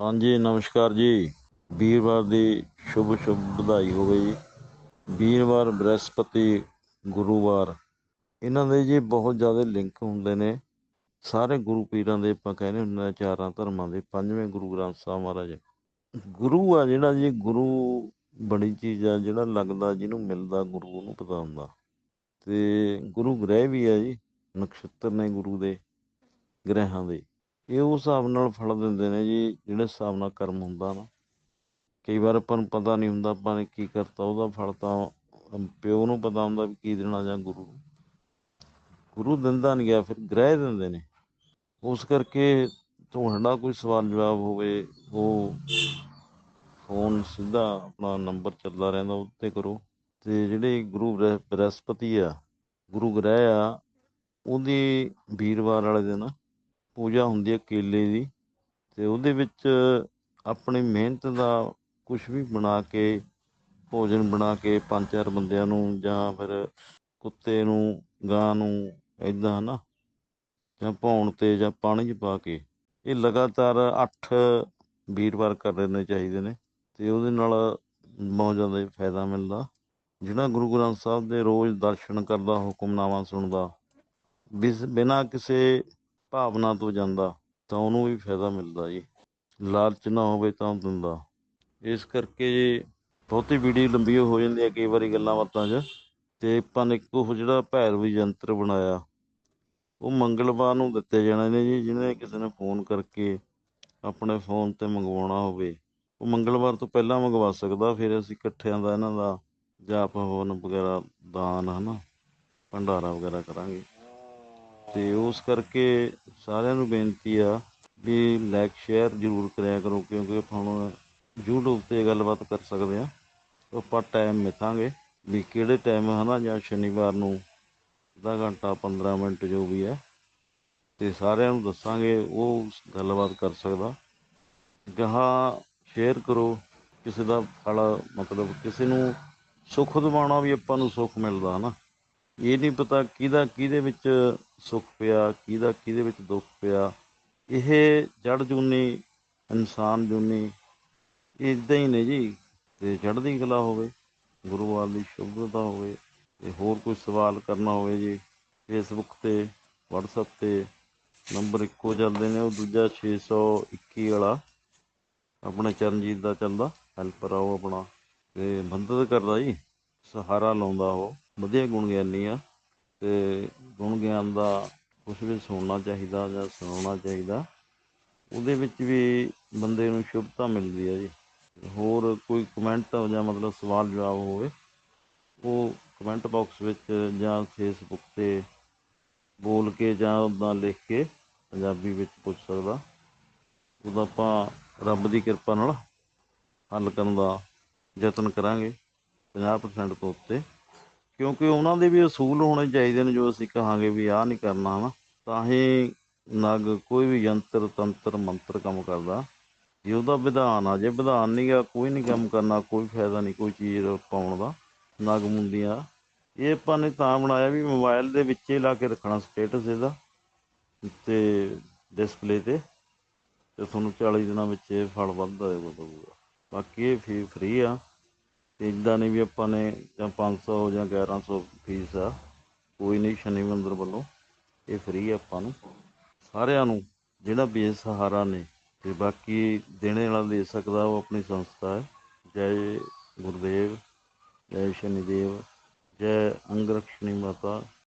ਹਾਂਜੀ, ਨਮਸਕਾਰ ਜੀ। ਵੀਰਵਾਰ ਦੀ ਸ਼ੁਭ ਸ਼ੁਭ ਵਧਾਈ ਹੋਵੇ ਜੀ। ਵੀਰਵਾਰ, ਬ੍ਰਹਸਪਤੀ, ਗੁਰੂਵਾਰ, ਇਹਨਾਂ ਦੇ ਜੀ ਬਹੁਤ ਜ਼ਿਆਦਾ ਲਿੰਕ ਹੁੰਦੇ ਨੇ। ਸਾਰੇ ਗੁਰੂ ਪੀਰਾਂ ਦੇ ਆਪਾਂ ਕਹਿੰਦੇ ਹੁੰਦੇ ਆ ਚਾਰਾਂ ਧਰਮਾਂ ਦੇ, ਪੰਜਵੇਂ ਗੁਰੂ ਗ੍ਰੰਥ ਸਾਹਿਬ ਮਹਾਰਾਜ। ਗੁਰੂ ਆ ਜਿਹੜਾ ਜੀ, ਗੁਰੂ ਬੜੀ ਚੀਜ਼ ਆ, ਜਿਹੜਾ ਲੱਗਦਾ, ਜਿਹਨੂੰ ਮਿਲਦਾ, ਗੁਰੂ ਉਹਨੂੰ ਪਤਾ ਹੁੰਦਾ ਤੇ ਗੁਰੂ ਗ੍ਰਹਿ ਵੀ ਆ ਜੀ, ਨਕਸ਼ਤਰ ਨੇ ਗੁਰੂ ਦੇ ਗ੍ਰਹਿਾਂ ਦੇ। ਇਹ ਉਸ ਹਿਸਾਬ ਨਾਲ ਫਲ ਦਿੰਦੇ ਨੇ ਜੀ, ਜਿਹੜੇ ਹਿਸਾਬ ਨਾਲ ਕਰਮ ਹੁੰਦਾ ਨਾ। ਕਈ ਵਾਰ ਆਪਾਂ ਨੂੰ ਪਤਾ ਨਹੀਂ ਹੁੰਦਾ, ਆਪਾਂ ਨੇ ਕੀ ਕਰਤਾ, ਉਹਦਾ ਫਲ ਤਾਂ ਪਿਓ ਨੂੰ ਪਤਾ ਹੁੰਦਾ ਵੀ ਕੀ ਦੇਣਾ ਜਾਂ ਗੁਰੂ ਨੂੰ। ਗੁਰੂ ਦਿੰਦਾ ਨਹੀਂ ਗਿਆ, ਫਿਰ ਗ੍ਰਹਿ ਦਿੰਦੇ ਨੇ। ਉਸ ਕਰਕੇ ਤੁਹਾਡਾ ਕੋਈ ਸਵਾਲ ਜਵਾਬ ਹੋਵੇ, ਉਹ ਫੋਨ ਸਿੱਧਾ ਆਪਣਾ ਨੰਬਰ ਚੱਲਦਾ ਰਹਿੰਦਾ, ਉੱਤੇ ਕਰੋ। ਤੇ ਜਿਹੜੇ ਗੁਰੂ ਬ੍ਰਹ- ਬ੍ਰਹਸਪਤੀ ਆ, ਗੁਰੂ ਗ੍ਰਹਿ ਆ, ਉਹਦੀ ਵੀਰਵਾਰ ਵਾਲੇ ਦਿਨ ਪੂਜਾ ਹੁੰਦੀ ਹੈ ਕੇਲੇ ਦੀ ਤੇ ਉਹਦੇ ਵਿੱਚ ਆਪਣੀ ਮਿਹਨਤ ਦਾ ਕੁਝ ਵੀ ਬਣਾ ਕੇ, ਭੋਜਨ ਬਣਾ ਕੇ ਪੰਜ ਚਾਰ ਬੰਦਿਆਂ ਨੂੰ ਜਾਂ ਫਿਰ ਕੁੱਤੇ ਨੂੰ, ਗਾਂ ਨੂੰ ਇਦਾਂ ਨਾ ਜਾਂ ਭੌਣ ਤੇ ਜਾਂ ਪਾਣੀ 'ਚ ਪਾ ਕੇ, ਇਹ ਲਗਾਤਾਰ 8 ਵੀਰਵਾਰ ਕਰਨੇ ਚਾਹੀਦੇ ਨੇ ਤੇ ਉਹਦੇ ਨਾਲ ਬਹੁਤ ਜ਼ਿਆਦਾ ਫਾਇਦਾ ਮਿਲਦਾ। ਜਿਹੜਾ ਗੁਰੂ ਗ੍ਰੰਥ ਸਾਹਿਬ ਦੇ ਰੋਜ਼ ਦਰਸ਼ਨ ਕਰਦਾ, ਹੁਕਮਨਾਮਾ ਸੁਣਦਾ, ਬਿਸ, ਬਿਨਾਂ ਕਿਸੇ ਭਾਵਨਾ ਤੋਂ ਜਾਂਦਾ ਤਾਂ ਉਹਨੂੰ ਵੀ ਫਾਇਦਾ ਮਿਲਦਾ ਜੀ। ਲਾਲਚ ਨਾ ਹੋਵੇ ਤਾਂ ਦਿੰਦਾ। ਇਸ ਕਰਕੇ ਜੀ ਬਹੁਤੀ ਵੀਡੀਓ ਲੰਬੀ ਹੋ ਜਾਂਦੀ ਹੈ ਕਈ ਵਾਰੀ ਗੱਲਾਂ ਬਾਤਾਂ 'ਚ। ਤੇ ਆਪਾਂ ਨੇ ਇੱਕ ਉਹ ਜਿਹੜਾ ਭੈਰਵੀ ਯੰਤਰ ਬਣਾਇਆ, ਉਹ ਮੰਗਲਵਾਰ ਨੂੰ ਦਿੱਤੇ ਜਾਣੇ ਨੇ ਜੀ, ਜਿਹਨੇ ਕਿਸੇ ਨੇ ਫੋਨ ਕਰਕੇ ਆਪਣੇ ਫੋਨ ਤੇ ਮੰਗਵਾਉਣਾ ਹੋਵੇ। ਉਹ ਮੰਗਲਵਾਰ ਤੋਂ ਪਹਿਲਾਂ ਮੰਗਵਾ ਸਕਦਾ, ਫਿਰ ਅਸੀਂ ਇਕੱਠਿਆਂ ਦਾ ਇਹਨਾਂ ਦਾ ਜਾਪ ਹਵਨ ਵਗੈਰਾ, ਦਾਨ ਹਨਾ, ਭੰਡਾਰਾ ਵਗੈਰਾ ਕਰਾਂਗੇ। ਤੇ ਉਸ ਕਰਕੇ ਸਾਰਿਆਂ ਨੂੰ ਬੇਨਤੀ ਆ ਵੀ ਲਾਈਕ ਸ਼ੇਅਰ ਜ਼ਰੂਰ ਕਰਿਆ ਕਰੋ, ਕਿਉਂਕਿ ਆਪਾਂ ਹੁਣ ਯੂਟਿਊਬ ਤੇ ਗੱਲਬਾਤ ਕਰ ਸਕਦੇ ਹਾਂ। ਆਪਾਂ ਟਾਈਮ ਮਿਥਾਂਗੇ ਵੀ ਕਿਹੜੇ ਟਾਈਮ ਹੈ ਨਾ ਜਾਂ ਸ਼ਨੀਵਾਰ ਨੂੰ ਅੱਧਾ ਘੰਟਾ 15 ਮਿੰਟ ਜੋ ਵੀ ਹੈ, ਤੇ ਸਾਰਿਆਂ ਨੂੰ ਦੱਸਾਂਗੇ, ਉਹ ਗੱਲਬਾਤ ਕਰ ਸਕਦਾ। ਗਾਹਾਂ ਸ਼ੇਅਰ ਕਰੋ, ਕਿਸੇ ਦਾ ਫਲ, ਮਤਲਬ ਕਿਸੇ ਨੂੰ ਸੁੱਖ ਦਿਵਾਉਣਾ ਵੀ ਆਪਾਂ ਨੂੰ ਸੁੱਖ ਮਿਲਦਾ ਹਨਾ। ਇਹ ਨਹੀਂ ਪਤਾ ਕਿਹਦਾ, ਕਿਹਦੇ ਵਿੱਚ ਸੁੱਖ ਪਿਆ, ਕਿਹਦਾ, ਕਿਹਦੇ ਵਿੱਚ ਦੁੱਖ ਪਿਆ। ਇਹ ਜੜ ਜੂਨੀ ਇਨਸਾਨ ਜੂਨੀ ਇਦਾਂ ਹੀ ਨੇ ਜੀ। ਤੇ ਚੜ੍ਹਦੀ ਕਲਾ ਹੋਵੇ ਗੁਰੂਵਾਰ ਦੀ ਸ਼ੁਭਤਾ ਹੋਵੇ, ਤੇ ਹੋਰ ਕੋਈ ਸਵਾਲ ਕਰਨਾ ਹੋਵੇ ਜੀ ਫੇਸਬੁੱਕ ਤੇ, WhatsApp ਤੇ, ਨੰਬਰ ਇੱਕੋ ਚੱਲਦੇ ਨੇ, ਉਹ ਦੂਜਾ 621 ਵਾਲਾ। ਆਪਣੇ ਚਰਨਜੀਤ ਦਾ ਚੱਲਦਾ ਹੈਲਪਰ ਆ ਉਹ ਆਪਣਾ। ਤੇ ਮਦਦ ਕਰਦਾ ਜੀ, ਸਹਾਰਾ ਲਾਉਂਦਾ ਉਹ। ਵਧੀਆ ਗੁਣ ਗਿਆਨੀ ਆ ਅਤੇ ਗੁਣ ਗਿਆਨ ਦਾ ਕੁਛ ਵੀ ਸੁਣਨਾ ਚਾਹੀਦਾ ਜਾਂ ਸੁਣਾਉਣਾ ਚਾਹੀਦਾ, ਉਹਦੇ ਵਿੱਚ ਵੀ ਬੰਦੇ ਨੂੰ ਸ਼ੁਭਤਾ ਮਿਲਦੀ ਹੈ ਜੀ। ਹੋਰ ਕੋਈ ਕਮੈਂਟ ਜਾਂ ਮਤਲਬ ਸਵਾਲ ਜਵਾਬ ਹੋਵੇ, ਉਹ ਕਮੈਂਟ ਬਾਕਸ ਵਿੱਚ ਜਾਂ ਫੇਸਬੁੱਕ ਤੇ ਬੋਲ ਕੇ ਜਾਂ ਉੱਦਾਂ ਲਿਖ ਕੇ ਪੰਜਾਬੀ ਵਿੱਚ ਪੁੱਛ ਸਕਦਾ। ਉਹਦਾ ਆਪਾਂ ਰੱਬ ਦੀ ਕਿਰਪਾ ਨਾਲ ਹੱਲ ਕਰਨ ਦਾ ਯਤਨ ਕਰਾਂਗੇ 50% ਤੋਂ ਉੱਤੇ। ਕਿਉਂਕਿ ਉਹਨਾਂ ਦੇ ਵੀ ਅਸੂਲ ਹੋਣੇ ਚਾਹੀਦੇ ਨੇ ਜੋ ਅਸੀਂ ਕਹਾਂਗੇ ਵੀ ਆਹ ਨਹੀਂ ਕਰਨਾ, ਹਨਾ? ਤਾਂ ਹੀ ਨਗ ਕੋਈ ਵੀ ਯੰਤਰ, ਤੰਤਰ, ਮੰਤਰ ਕੰਮ ਕਰਦਾ। ਜੇ ਉਹਦਾ ਵਿਧਾਨ ਆ, ਜੇ ਵਿਧਾਨ ਨਹੀਂ ਗਾ ਕੋਈ ਨਹੀਂ ਕੰਮ ਕਰਨਾ, ਕੋਈ ਫਾਇਦਾ ਨਹੀਂ, ਕੋਈ ਚੀਜ਼ ਪਾਉਣ ਦਾ, ਨਗ ਮੁੰਦੀਆਂ ਇਹ ਆਪਾਂ ਨੇ ਤਾਂ ਬਣਾਇਆ ਵੀ ਮੋਬਾਈਲ ਦੇ ਵਿੱਚ ਹੀ ਲਾ ਕੇ ਰੱਖਣਾ ਸਟੇਟਸ ਇਹਦਾ, ਤੇ ਡਿਸਪਲੇ ਤੇ ਤੇ ਤੁਹਾਨੂੰ 40 ਦਿਨਾਂ ਵਿੱਚ ਇਹ ਫਲ ਵੱਧਦਾ ਹੋਊਗਾ ਬਾਕੀ ਇਹ ਫੀ ਫ੍ਰੀ ਆ। ਅਤੇ ਇੱਦਾਂ ਨਹੀਂ ਵੀ ਆਪਾਂ ਨੇ ਜਾਂ ਪੰਜ ਸੌ ਜਾਂ 1100 ਫੀਸ ਆ, ਕੋਈ ਨਹੀਂ ਸ਼ਨੀ ਮੰਦਰ ਵੱਲੋਂ, ਇਹ ਫ੍ਰੀ ਆਪਾਂ ਨੂੰ। ਸਾਰਿਆਂ ਨੂੰ, ਜਿਹੜਾ ਬੇਸਹਾਰਾ ਨੇ ਅਤੇ ਬਾਕੀ ਦੇਣੇ ਵਾਲਾ ਦੇ ਸਕਦਾ, ਉਹ ਆਪਣੀ ਸੰਸਥਾ ਹੈ। ਜੈ ਗੁਰਦੇਵ, ਜੈ ਸ਼ਨੀਦੇਵ, ਜੈ ਅੰਗਰਕਸ਼ਣੀ ਮਾਤਾ